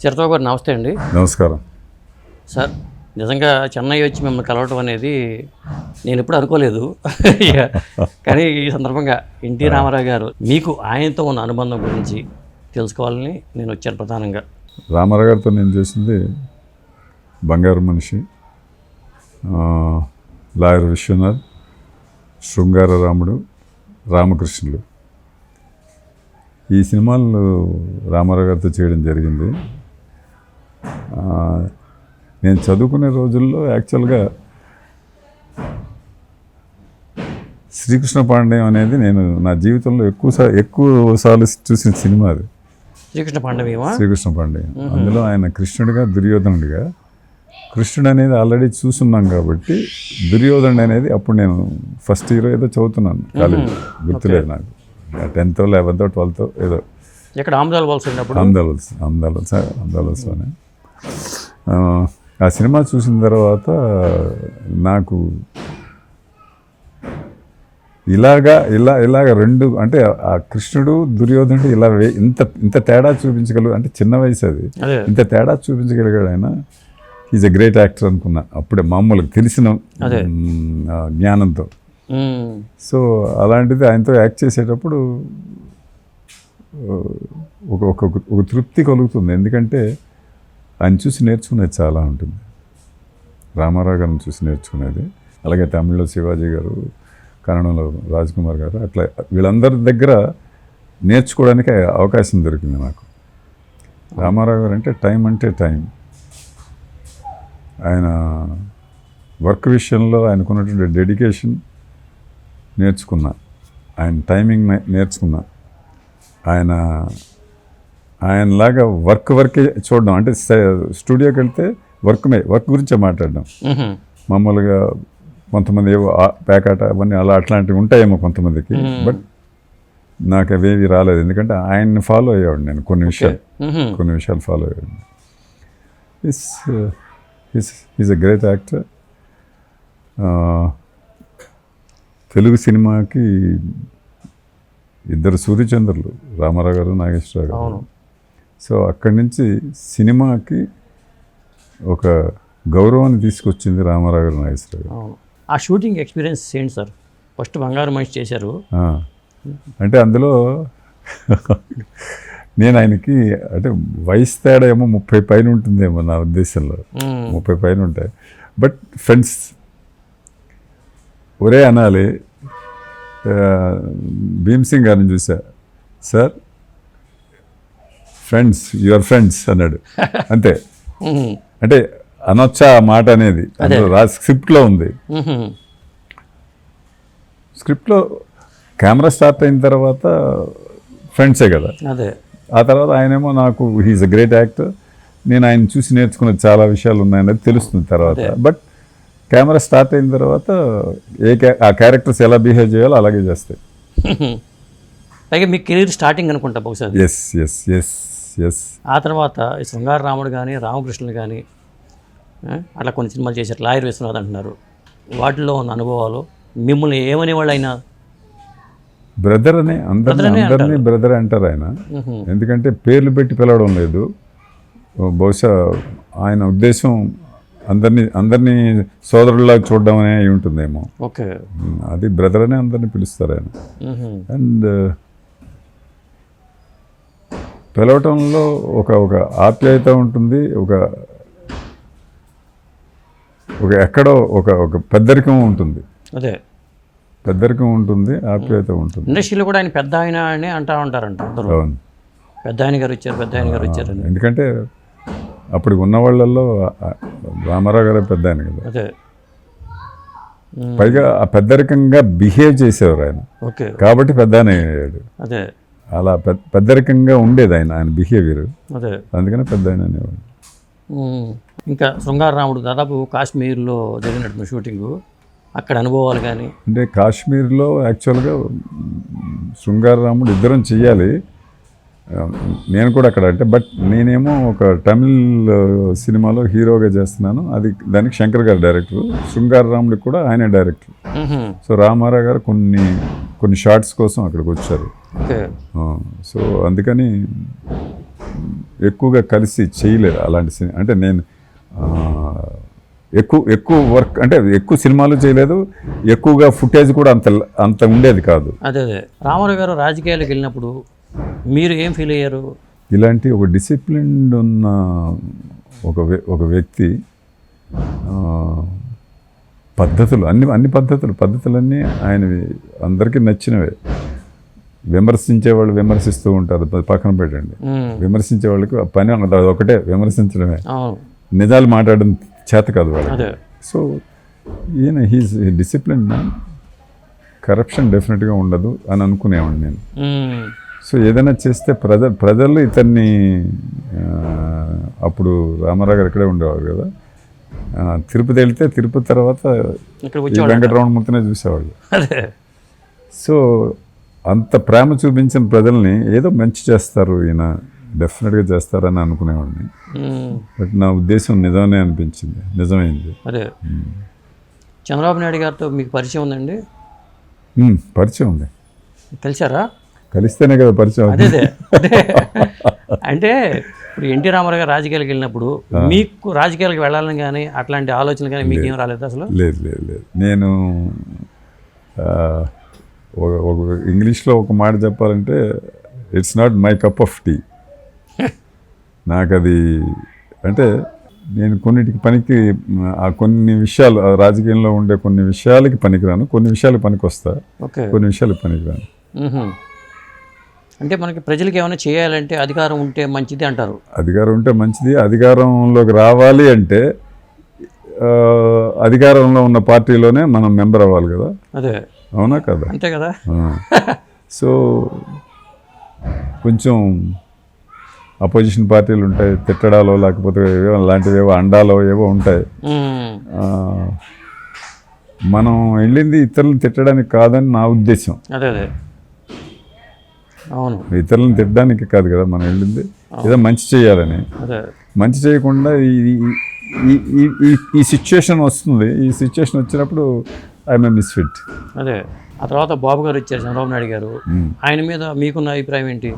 చిరతబాబు గారు నమస్తే అండి. నమస్కారం. సార్ నిజంగా చెన్నై వచ్చి మిమ్మల్ని కలవటం అనేది నేను ఎప్పుడు అనుకోలేదు. కానీ ఈ సందర్భంగా ఎన్టీ రామారావు గారు మీకు ఆయనతో ఉన్న అనుబంధం గురించి తెలుసుకోవాలని నేను వచ్చాను ప్రధానంగా. రామారావు గారితో నేను చేసింది బంగారు మనిషి లాయర్ విశ్వనాథ్ శృంగార రాముడు రామకృష్ణులు. ఈ సినిమాలు రామారావు గారితో చేయడం జరిగింది. నేను చదువుకునే రోజుల్లో యాక్చువల్గా శ్రీకృష్ణ పాండయం అనేది నేను నా జీవితంలో ఎక్కువ ఎక్కువ సార్లు చూసిన సినిమా అది. శ్రీకృష్ణ పాండవేమా? శ్రీకృష్ణ పాండయం. అందులో ఆయన కృష్ణుడిగా దుర్యోధనుడిగా కృష్ణుడు అనేది ఆల్రెడీ చూస్తున్నాం కాబట్టి దుర్యోధనుడు అనేది అప్పుడు నేను ఫస్ట్ ఇయర్ ఏదో చదువుతున్నాను కాలేజ్. గుర్తులేదు నాకు. టెన్త్ లెవెన్త్ ట్వెల్త్ ఏదో ఇక్కడ ఆముదాలు వలస ఉన్నప్పుడు? అందాలస్ అందాలస్ అందాలస్ అని ఆ, ఆ సినిమా చూసిన తర్వాత నాకు ఇలాగా ఇలా ఇలాగ రెండు అంటే ఆ కృష్ణుడు దుర్యోధనుడు ఇలా వే- ఇంత ఇంత తేడా చూపించగలరు అంటే చిన్న వయసు అది. ఇంత తేడా చూపించగలిగాడు ఆయన. ఈజ్ ఎ గ్రేట్ యాక్టర్ అనుకున్నా. అప్పుడే మామూలుగా తెలిసిన జ్ఞానంతో. సో అలాంటిది ఆయనతో యాక్ట్ చేసేటప్పుడు ఒక ఒక తృప్తి కలుగుతుంది. ఎందుకంటే ఆయన చూసి నేర్చుకునేది చాలా ఉంటుంది. రామారావు గారిని చూసి నేర్చుకునేది. అలాగే తమిళ్ళో శివాజీ గారు కన్నడంలో రాజ్కుమార్ గారు అట్లా వీళ్ళందరి దగ్గర నేర్చుకోవడానికి అవకాశం దొరికింది నాకు రామారావు గారు అంటే టైం అంటే టైం. ఆయన వర్క్ విషయంలో ఆయనకున్నటువంటి డెడికేషన్ నేర్చుకున్నా. ఆయన టైమింగ్ నేర్చుకున్నా. ఆయన ఆయనలాగా వర్క్ వర్కే చూడడం. అంటే స్టూడియోకి వెళ్తే వర్క్ మే వర్క్ గురించే మాట్లాడడం. మామూలుగా కొంతమంది ఏవో పేకాట అవన్నీ అలా అట్లాంటివి ఉంటాయేమో కొంతమందికి. బట్ నాకు అవేవి రాలేదు. ఎందుకంటే ఆయన్ని ఫాలో అయ్యేవాడు నేను కొన్ని విషయాలు. కొన్ని విషయాలు ఫాలో అయ్యాడు is is is a great actor Telugu సినిమాకి ఇద్దరు సూర్యచంద్రులు రామారావు గారు నాగేశ్వరరావు గారు. సో అక్కడి నుంచి సినిమాకి ఒక గౌరవాన్ని తీసుకొచ్చింది రామారావు గారు నాగేశ్వరరావు గారు. ఆ షూటింగ్ ఎక్స్పీరియన్స్ ఏంటి సార్. ఫస్ట్ బంగారు మనిషి చేశారు. అంటే అందులో నేను ఆయనకి అంటే వయసు తేడా ఏమో ముప్పై పైన ఉంటుందేమో నా ఉద్దేశంలో. ముప్పై పైన ఉంటాయి. బట్ ఫ్రెండ్స్ ఒరే అనాలి ఆ, భీమ్ సింగ్ గారిని చూసా. సార్ ఫ్రెండ్స్ యువర్ ఫ్రెండ్స్ అన్నాడు. అంతే. అంటే అనొచ్చా ఆ మాట అనేది. స్క్రిప్ట్లో ఉంది. స్క్రిప్ట్లో కెమెరా స్టార్ట్ అయిన తర్వాత ఫ్రెండ్సే కదా. అదే. ఆ తర్వాత ఆయనేమో నాకు హీఈస్ అ గ్రేట్ యాక్టర్ నేను ఆయన చూసి నేర్చుకున్న చాలా విషయాలు ఉన్నాయనేది తెలుస్తుంది తర్వాత. బట్ కెమెరా స్టార్ట్ అయిన తర్వాత ఏ ఆ క్యారెక్టర్స్ ఎలా బిహేవ్ చేయాలో అలాగే చేస్తాయి. పైగా మీ కెరీర్ స్టార్టింగ్ అనుకుంటా బహుశా. ఎస్ ఎస్ ఎస్ ఎస్ ఆ తర్వాత ఈ శృంగార రాముడు కానీ రామకృష్ణులు కానీ అట్లా కొన్ని సినిమాలు చేశారు. లాయర్ విశ్వనాథ్ అంటున్నారు. వాటిలో ఉన్న అనుభవాలు మిమ్మల్ని ఏమనేవాళ్ళు అయినా బ్రదర్ అని అందరిని బ్రదర్ అంటారు. ఆయన. ఎందుకంటే పేర్లు పెట్టి పిలవడం లేదు. బహుశా ఆయన ఉద్దేశం అందరినీ అందరినీ సోదరుల్లాగా చూడడం అనే ఉంటుందేమో. ఓకే. అది బ్రదర్ అనే అందరినీ పిలుస్తారు ఆయన. అండ్ పిలవటంలో ఒక ఒక ఆప్యాయత ఉంటుంది ఒక ఒక ఎక్కడో ఒక ఒక పెద్దరికం ఉంటుంది. అదే. పెద్దరికం ఉంటుంది ఆప్యాయత ఉంటుంది. ఇండస్ట్రీలో కూడా ఆయన పెద్ద ఆయన అని అంటా ఉంటారంట అవును. పెద్ద ఆయన గారు వచ్చారు పెద్ద ఆయన గారు వచ్చారని ఎందుకంటే అప్పుడు ఉన్న వాళ్ళల్లో రామారావు గారే పెద్ద ఆయన కదా. అదే. పైగా ఆ పెద్దరికంగా బిహేవ్ చేసేవారు ఆయన. ఓకే. కాబట్టి పెద్ద ఆయన అయ్యాడు. అదే. అలా పెద్ద పెద్దరికంగా ఉండేది ఆయన ఆయన బిహేవియర్ అదే. అందుకనే పెద్ద ఆయన అనేవాడు. ఇంకా శృంగార రాముడు దాదాపు కాశ్మీర్లో జరిగినట్టు షూటింగు అక్కడ అనుభవాలు కానీ అంటే కాశ్మీర్లో యాక్చువల్గా శృంగారరాముడు ఇద్దరం చెయ్యాలి. నేను కూడా అక్కడ అంటే బట్ నేనేమో ఒక తమిళ్ సినిమాలో హీరోగా చేస్తున్నాను. అది దానికి శంకర్ గారు డైరెక్టర్ శృంగారరాముడికి కూడా ఆయనే డైరెక్టర్ సో రామారావు గారు కొన్ని కొన్ని షార్ట్స్ కోసం అక్కడికి వచ్చారు. సో అందుకని ఎక్కువగా కలిసి చేయలేదు అలాంటి సినిమా అంటే నేను ఎక్కువ ఎక్కువ వర్క్ అంటే ఎక్కువ సినిమాలు చేయలేదు ఎక్కువగా ఫుటేజ్ కూడా అంత అంత ఉండేది కాదు. అదే అదే. రామారావు గారు రాజకీయాలకు వెళ్ళినప్పుడు మీరు ఏం ఫీల్ అయ్యారు? ఇలాంటి ఒక డిసిప్లిన్డ్ ఉన్న ఒక ఒక వ్యక్తి పద్ధతులు అన్ని అన్ని పద్ధతులు పద్ధతులన్నీ ఆయనవి అందరికీ నచ్చినవే. విమర్శించే వాళ్ళు విమర్శిస్తూ ఉంటారు పక్కన పెట్టండి. విమర్శించే వాళ్ళకి పని అది ఒకటే విమర్శించడమే. నిజాలు మాట్లాడడం చేత కాదు వాళ్ళకి. అదే. సో ఈయన హీస్ డిసిప్లిన్ కరప్షన్ డెఫినెట్గా ఉండదు అని అనుకునేవాడిని నేను. సో ఏదైనా చేస్తే ప్రజ ప్రజలు ఇతన్ని అప్పుడు రామారావు గారు ఇక్కడే ఉండేవారు కదా. తిరుపతి వెళ్తే తిరుపతి తర్వాత వెంకటరమణమూర్తినే చూసేవాళ్ళు. అదే. సో అంత ప్రేమ చూపించిన ప్రజల్ని ఏదో మంచి చేస్తారు ఈయన డెఫినెట్గా చేస్తారని అనుకునేవాడిని. బట్ నా ఉద్దేశం నిజమే అనిపించింది. నిజమైంది. అదే. చంద్రబాబు నాయుడు గారితో మీకు పరిచయం ఉందండి? పరిచయం ఉంది. కలిసారా కలిస్తేనే కదా పరిచయం అదే అంటే ఇప్పుడు ఎన్టీ రామారావు గారు రాజకీయాలకు వెళ్ళినప్పుడు మీకు రాజకీయాలకు వెళ్ళాలని కానీ అట్లాంటి ఆలోచనలు కానీ మీకు ఏం రాలేదు అసలు? లేదు లేదు లేదు. నేను ఒక ఇంగ్లీష్లో ఒక మాట చెప్పాలంటే it's not my cup of tea నాకు అది అంటే నేను కొన్నిటికి పనికి ఆ కొన్ని విషయాలు ఆ రాజకీయంలో ఉండే కొన్ని విషయాలకి పనికిరాను కొన్ని విషయాలకు పనికి వస్తా కొన్ని విషయాలకు పనికిరాను. అంటే మనకి ప్రజలకు ఏమైనా చేయాలంటే అధికారం ఉంటే మంచిది అంటారు. అధికారం ఉంటే మంచిది. అధికారంలోకి రావాలి అంటే అధికారంలో ఉన్న పార్టీలోనే మనం మెంబర్ అవ్వాలి కదా. అదే. అవునా కదా? అంతే కదా. సో కొంచెం అపోజిషన్ పార్టీలు ఉంటాయి తిట్టడాలో లేకపోతే ఏవో అండాలో ఏవో ఉంటాయి. మనం వెళ్ళింది ఇతరులను తిట్టడానికి కాదని నా ఉద్దేశం. అదే అదే. అవును. ఇతరులను తిట్టడానికి కాదు కదా మనం వెళ్ళింది. ఏదో మంచి చేయాలని. అదే. మంచి చేయకుండా ఈ ఈ- సిచ్యుయేషన్ వస్తుంది. ఈ సిచ్యుయేషన్ వచ్చినప్పుడు ఐఎమ్ మిస్ఫిట్ అదే. ఆ తర్వాత బాబు గారు ఇచ్చారు చంద్రబాబు నాయుడు గారు. ఆయన మీద మీకున్న అభిప్రాయం ఏంటి?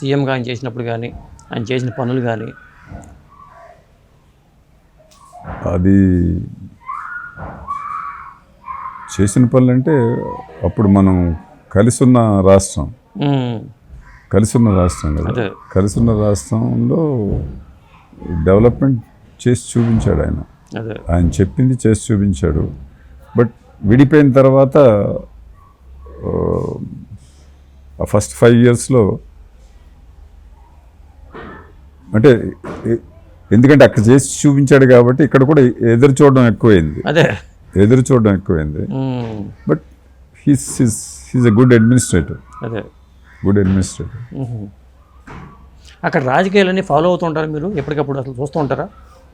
సీఎంగా ఆయన చేసినప్పుడు కానీ ఆయన చేసిన పనులు కానీ అది చేసిన పనులు అంటే అప్పుడు మనం కలిసి ఉన్న రాష్ట్రం. మ్, కలిసి ఉన్న రాష్ట్రం కదా. అదే. కలిసి ఉన్న రాష్ట్రంలో డెవలప్మెంట్ చేసి చూపించాడు ఆయన. ఆయన చెప్పింది చేసి చూపించాడు. బట్ విడిపోయిన తర్వాత ఆ ఫస్ట్ ఫైవ్ ఇయర్స్లో అంటే ఎందుకంటే అక్కడ చేసి చూపించాడు కాబట్టి ఇక్కడ కూడా ఎదురు చూడడం ఎక్కువైంది. అదే. ఎదురు చూడడం ఎక్కువైంది. But he's he's he's a good administrator. అదే. Good administrator. అక్కడ రాజకీయాలన్నీ ఫాలో అవుతుంటారా మీరు? ఎప్పటికప్పుడు అసలు చూస్తూ ఉంటారా?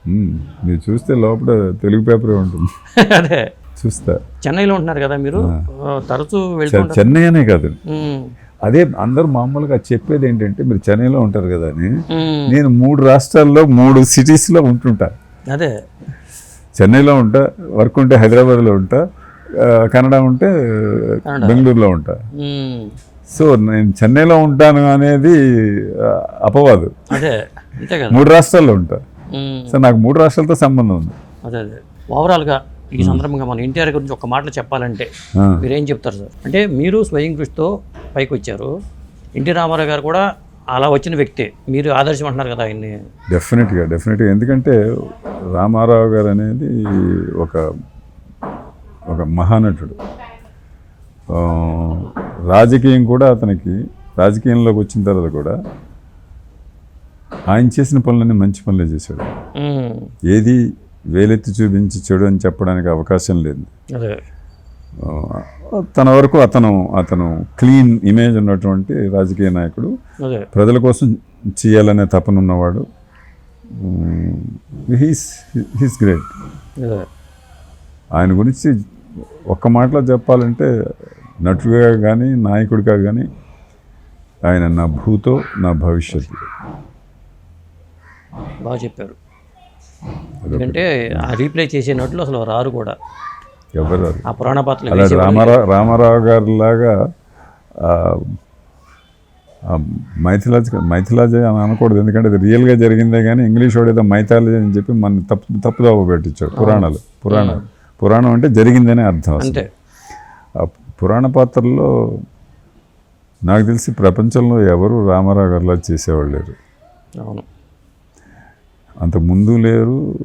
మీరు చూస్తే లోపల తెలుగు పేపరే ఉంటుంది. అదే. చూస్తా. చెన్నైలో ఉంటున్నారు కదా మీరు? తరచూ వెళ్తూ చె- ఉంటారు. చెన్నై అనే కాదు అదే అందరూ మామూలుగా చెప్పేది ఏంటంటే మీరు చెన్నైలో ఉంటారు కదా అని. నేను మూడు రాష్ట్రాల్లో మూడు సిటీస్లో ఉంటుంటా. అదే. చెన్నైలో ఉంటా వర్క్ ఉంటే హైదరాబాద్లో ఉంటా కన్నడ ఉంటే. బెంగళూరులో ఉంటా. సో నేను చెన్నైలో ఉంటాను అనేది అపవాదు. అదే మూడు రాష్ట్రాల్లో ఉంటా. సో నాకు మూడు రాష్ట్రాలతో సంబంధం ఉంది. అదే అదే. ఓవరాల్గా ఈ సందర్భంగా మన ఎన్టీఆర్ గురించి ఒక మాటలో చెప్పాలంటే మీరేం చెప్తారు సార్? అంటే మీరు స్వయం కృషితో పైకి వచ్చారు. ఎన్టీ రామారావు గారు కూడా అలా వచ్చిన వ్యక్తే. మీరు ఆదర్శం అంటున్నారు కదా ఆయన్ని. డెఫినెట్గా డెఫినెట్గా. ఎందుకంటే రామారావు గారు అనేది ఒక ఒక మహానటుడు. రాజకీయం కూడా అతనికి రాజకీయంలోకి వచ్చిన తర్వాత కూడా ఆయన చేసిన పనులన్నీ మంచి పనులే చేశాడు. ఏది వేలెత్తి చూపించి చెడు అని చెప్పడానికి అవకాశం లేదు. తన వరకు అతను అతను క్లీన్ ఇమేజ్ ఉన్నటువంటి రాజకీయ నాయకుడు. ప్రజల కోసం చేయాలనే తపన ఉన్నవాడు. He's he's great. ఆయన గురించి ఒక్క మాటలో చెప్పాలంటే నటుడిగా కానీ నాయకుడిగా కానీ ఆయన నా భూతో నా భవిష్యత్తు. బాగా చెప్పారు. ఎందుకంటే ఆ రీప్లే చేసేనట్లు అసలు రారు కూడా. ఎవరు ఆ పురాణ పాత్రలు వేసేవాళ్ళు. రామారావు రామారావు గారి లాగా మైథిలాజీ మైథిలాజీ అని అనకూడదు. ఎందుకంటే అది రియల్గా జరిగిందే కానీ ఇంగ్లీష్ వాడు ఏదో మైథాలజీ అని చెప్పి మన తప్పు తప్పుదోవ పెట్టించాడు. పురాణాలు పురాణాలు. పురాణం అంటే జరిగిందనే అర్థం. అంతే. పురాణ పాత్రల్లో నాకు తెలిసి ప్రపంచంలో ఎవరు రామారావు గారిలా చేసేవాళ్ళు లేరు. అవును. అంత ముందు లేరు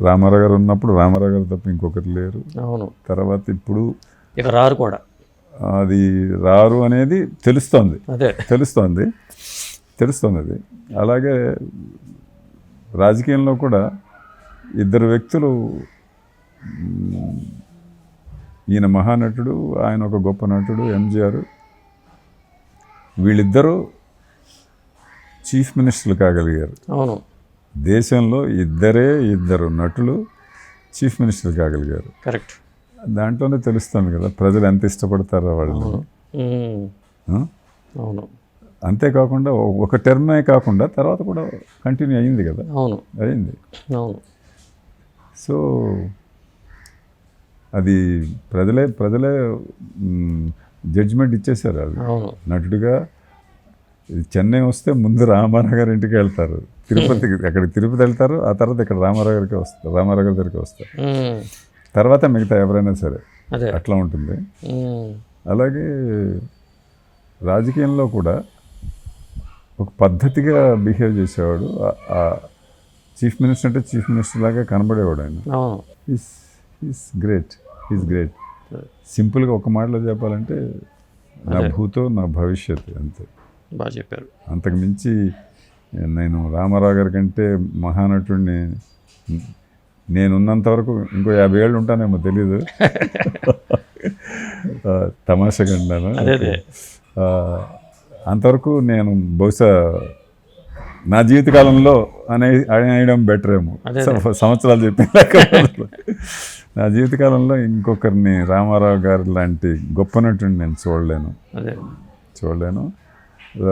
రామారావు గారు ఉన్నప్పుడు రామారావు గారు తప్ప ఇంకొకరు లేరు. అవును. తర్వాత ఇప్పుడు ఇక రారు కూడా. అది రారు అనేది తెలుస్తోంది. అదే. తెలుస్తోంది. తెలుస్తోంది. అది అలాగే రాజకీయంలో కూడా ఇద్దరు వ్యక్తులు ఈయన మహానటుడు ఆయన ఒక గొప్ప నటుడు ఎంజిఆర్. వీళ్ళిద్దరూ చీఫ్ మినిస్టర్లు కాగలిగారు. అవును. దేశంలో ఇద్దరే ఇద్దరు నటులు చీఫ్ మినిస్టర్లు కాగలిగారు. కరెక్ట్. దాంట్లోనే తెలుస్తుంది కదా ప్రజలు ఎంత ఇష్టపడతారో. ఆ? అవును. అంతేకాకుండా ఒక టర్మే కాకుండా తర్వాత కూడా కంటిన్యూ అయింది కదా. అవును. అయింది. అవును. సో అది ప్రజలే ప్రజలే జడ్జిమెంట్ ఇచ్చేశారు అది నటుడిగా చెన్నై వస్తే ముందు రామారావు గారి ఇంటికి వెళ్తారు. తిరుపతికి అక్కడికి తిరుపతి వెళ్తారు ఆ తర్వాత ఇక్కడ రామారావు గారికి వస్తారు రామారావు గారి దగ్గరికి వస్తారు. తర్వాత మిగతా ఎవరైనా సరే అట్లా ఉంటుంది. అలాగే రాజకీయంలో కూడా ఒక పద్ధతిగా బిహేవ్ చేసేవాడు చీఫ్ మినిస్టర్ అంటే చీఫ్ మినిస్టర్ లాగా కనబడేవాడు ఆయన. Is is great is great సింపుల్గా ఒక మాటలో చెప్పాలంటే నా భూతో నా భవిష్యత్ అంతే. బాగా చెప్పారు. అంతకు మించి నేను రామారావు గారి కంటే మహానటుడిని నేనున్నంత వరకు ఇంకో యాభై ఏళ్ళు ఉంటానేమో తెలీదు. తమాషగా ఆ, అంతవరకు నేను బహుశా నా జీవితకాలంలో అనే అనేయడం బెటర్ ఏమో సంవత్సరాలు చెప్పిన నా జీవితకాలంలో ఇంకొకరిని రామారావు గారి లాంటి గొప్ప నటుడిని నేను చూడలేను. అదే. చూడలేను.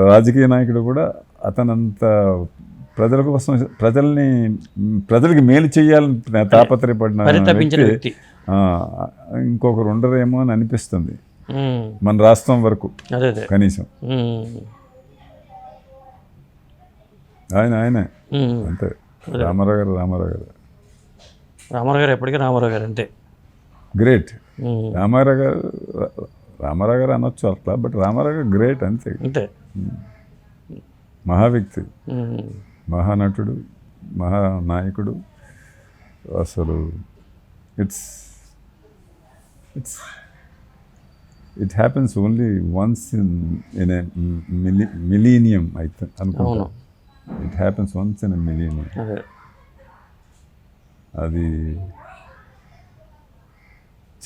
రాజకీయ నాయకుడు కూడా అతనంత ప్రజల కోసం ప్రజల్ని ప్రజలకి మేలు చేయాలని తాపత్రయపడిన ఇంకొకరు ఉండరేమో అని అనిపిస్తుంది. మన రాష్ట్రం వరకు కనీసం. ఆయన ఆయనే. అంతే. రామారావు గారు రామారావు గారు. రామారావు గారు ఎప్పటికీ రామారావు గారు అంతే. గ్రేట్. రామారావు గారు రామారావు గారు అనొచ్చు అట్లా బట్ రామారావు గారు గ్రేట్ అంతే. అంతే. మహా వ్యక్తి ఉమ్. మహానటుడు మహానాయకుడు. అసలు it's it's it happens only once in in Mili millennium అయితే అనుకుంటా. అవును. It happens once in a millennium అదే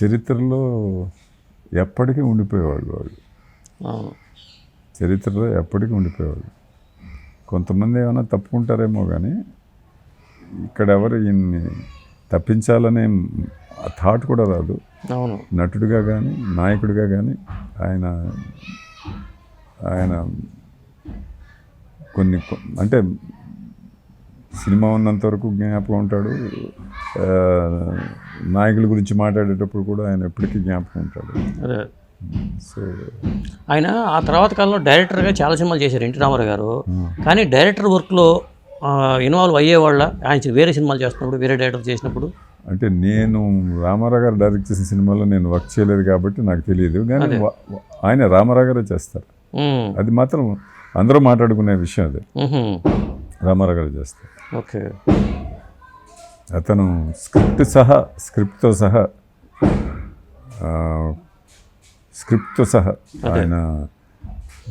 చరిత్రలో ఎప్పటికీ ఉండిపోయేవాళ్ళు వాళ్ళు. చరిత్రలో ఎప్పటికీ ఉండిపోయేవాళ్ళు. కొంతమంది ఏమైనా తప్పుకుంటారేమో కానీ ఇక్కడ ఎవరు ఈయన్ని తప్పించాలనే థాట్ కూడా రాదు. అవును. నటుడిగా కానీ నాయకుడిగా కానీ ఆయన ఆయన కొన్ని అంటే సినిమా ఉన్నంత వరకు జ్ఞాపకం ఉంటాడు. నాయకుల గురించి మాట్లాడేటప్పుడు కూడా ఆయన ఎప్పటికీ జ్ఞాపకం ఉంటాడు. అదే. సో ఆయన ఆ తర్వాత కాలంలో డైరెక్టర్గా చాలా సినిమాలు చేశారు ఎన్టీ రామారావు గారు. కానీ డైరెక్టర్ వర్క్లో ఇన్వాల్వ్ అయ్యేవాళ్ళ ఆయన వేరే సినిమాలు చేస్తున్నప్పుడు వేరే డైరెక్టర్ చేసినప్పుడు? అంటే నేను రామారావు గారు డైరెక్ట్ చేసిన సినిమాలో నేను వర్క్ చేయలేదు కాబట్టి నాకు తెలియదు. కానీ ఆయన రామారావు గారే చేస్తారు. అది మాత్రం అందరూ మాట్లాడుకునే విషయం అది. రామారావు గారు చేస్తారు. ఓకే. అతను స్క్రిప్ట్ సహా స్క్రిప్ట్తో సహా స్క్రిప్ట్తో సహా ఆయన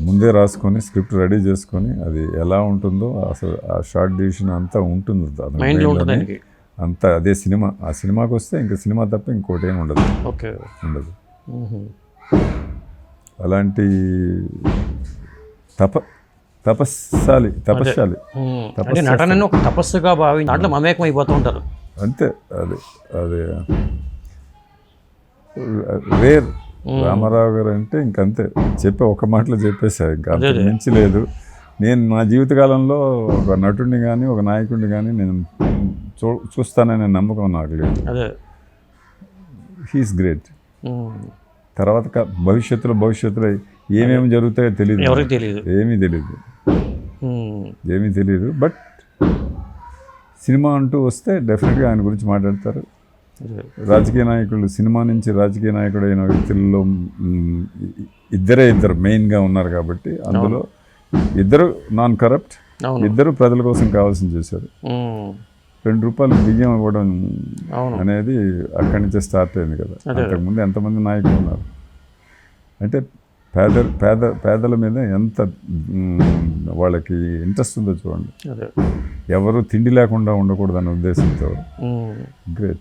ముందే రాసుకొని స్క్రిప్ట్ రెడీ చేసుకొని అది ఎలా ఉంటుందో అసలు ఆ షార్ట్ డివిజన్ అంతా ఉంటుంది అంతా అదే సినిమా. ఆ సినిమాకి వస్తే ఇంకా సినిమా తప్ప ఇంకోటి ఏమి ఉండదు. ఓకే. ఉండదు. అలాంటి తప తపస్సాలి తపస్శాలి ఉమ్. అంటే నటనని ఒక తపస్సుగా భావించి దాంట్లో మమేకం అయిపోతూ ఉంటారు. అంతే అది అది రేర్. రామారావు గారు అంటే ఇంకంతే. చెప్పే ఒక మాటలో చెప్పేశారు ఇంకా మించి లేదు. నేను నా జీవితకాలంలో ఒక నటుడిని కానీ ఒక నాయకుడిని కానీ నేను చూ చూస్తాననే నమ్మకం నాకు లేదు. He is great. తర్వాత భవిష్యత్తులో భవిష్యత్తులో ఏమేమి జరుగుతాయో తెలియదు ఎవరికి తెలియదు ఏమీ తెలియదు ఏమీ తెలియదు బట్ సినిమా అంటూ వస్తే డెఫినెట్గా ఆయన గురించి మాట్లాడతారు. రాజకీయ నాయకులు సినిమా నుంచి రాజకీయ నాయకుడు అయిన వ్యక్తుల్లో ఇద్దరే ఇద్దరు మెయిన్గా ఉన్నారు కాబట్టి అందులో ఇద్దరు నాన్ కరప్ట్ ఇద్దరు ప్రజల కోసం కావాల్సింది చేశారు. రెండు రూపాయలు బియ్యం ఇవ్వడం అనేది అక్కడి నుంచే స్టార్ట్ అయింది కదా. అంతకుముందు ఎంతమంది నాయకులు ఉన్నారు? అంటే పేద పేద పేదల మీద ఎంత వాళ్ళకి ఇంట్రెస్ట్ ఉందో చూడండి. ఎవరు తిండి లేకుండా ఉండకూడదనే ఉద్దేశంతో. ఉమ్. గ్రేట్.